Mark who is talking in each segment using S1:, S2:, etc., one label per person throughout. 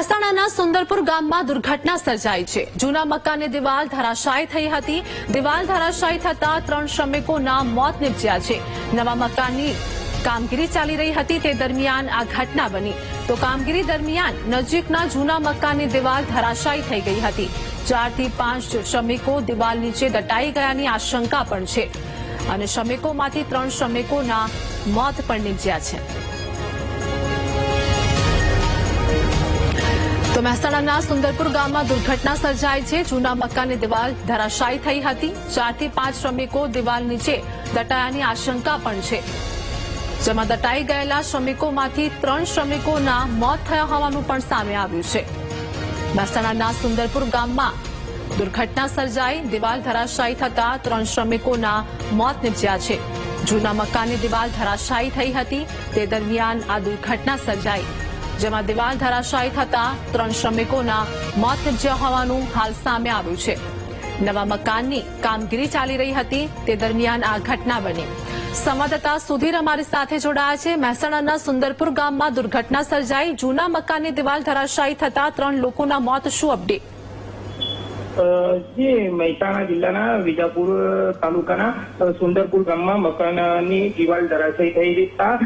S1: મહેસાણાના સુંદરપુર ગામમાં દુર્ઘટના સર્જાઈ છે. જૂના મકાનની દિવાલ ધરાશાયી થઈ હતી. દિવાલ ધરાશાયી થતા ત્રણ શ્રમિકોના મોત નીપજ્યા છે. નવા મકાનની કામગીરી ચાલી રહી હતી. તે દરમિયાન આ ઘટના બની. તો કામગીરી દરમિયાન નજીકના જૂના મકાનની દિવાલ ધરાશાયી થઈ ગઈ હતી. ચારથી પાંચ શ્રમિકો દિવાલ નીચે દટાઈ ગયાની આશંકા પણ છે. અને શ્રમિકોમાંથી ત્રણ શ્રમિકોના મોત પણ નીપજ્યા છે. તો મહેસાણાના સુંદરપુર ગામમાં દુર્ઘટના સર્જાઈ છે. જૂના મકાનની દિવાલ ધરાશાયી થઈ હતી. ચારથી પાંચ શ્રમિકો દિવાલ નીચે દટાયાની આશંકા પણ છે. જેમાં દટાઈ ગયેલા શ્રમિકોમાંથી ત્રણ શ્રમિકોના મોત થયા હોવાનું પણ સામે આવ્યું છે. મહેસાણાના સુંદરપુર ગામમાં દુર્ઘટના સર્જાઈ. દિવાલ ધરાશાયી થતા ત્રણ શ્રમિકોના મોત નિપજ્યા છે. જૂના મકાનની દિવાલ ધરાશાયી થઈ હતી. તે દરમિયાન આ દુર્ઘટના સર્જાઈ. જેમાં દિવાલ ધરાશાયી થતા ત્રણ શ્રમિકોના મોત નિપજ્યા હોવાનું હાલ સામે આવ્યું છે. નવા મકાનની કામગીરી ચાલી રહી હતી. તે દરમિયાન આ ઘટના બની. સંવાદદાતા સુધીર અમારી સાથે જોડાયા છે. મહેસાણાના સુંદરપુર ગામમાં દુર્ઘટના સર્જાઈ. જૂના મકાનની દિવાલ ધરાશાયી થતા ત્રણ લોકોના મોત શું અપડેટ
S2: જે મહેસાણા જિલ્લાના વિજાપુર તાલુકાના સુંદરપુર ગામમાં મકાનની દિવાલ ધરાશયી થઈ જતા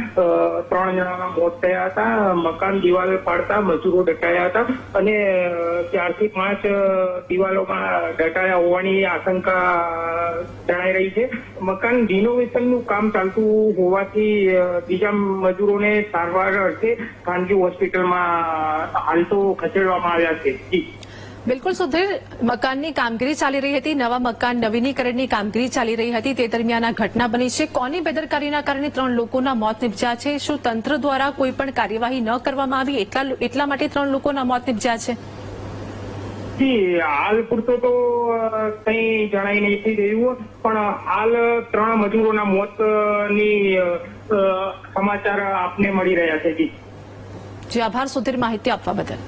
S2: ત્રણ જણાના મોત થયા હતા. મકાન દિવાલ પાડતા મજૂરો દટાયા હતા અને ચારથી પાંચ દિવાલોમાં દટાયા હોવાની આશંકા જણાઈ રહી છે. મકાન રિનોવેશનનું કામ ચાલતું હોવાથી બીજા મજૂરોને સારવાર અર્થે ખાનગી હોસ્પિટલમાં હાલ તો ખસેડવામાં આવ્યા છે. જી.
S1: બિલકુલ સુધીર મકાનની કામગીરી ચાલી રહી હતી નવા મકાન નવીનીકરણની કામગીરી ચાલી રહી હતી તે દરમિયાન આ ઘટના બની છે. કોની બેદરકારીના કારણે ત્રણ લોકોના મોત નિપજ્યા છે? શું તંત્ર દ્વારા કોઈ પણ કાર્યવાહી ન કરવામાં આવી? એટલા એટલા માટે ત્રણ લોકોના મોત નિપજ્યા છે?
S2: હાલ પૂરતો તો કંઈ જણાઈ નથી રહ્યું. પણ હાલ ત્રણ મજૂરોના મોતની સમાચાર આપને મળી રહ્યા છે.
S1: જે આભાર. સુધીર માહિતી આપવા બદલ.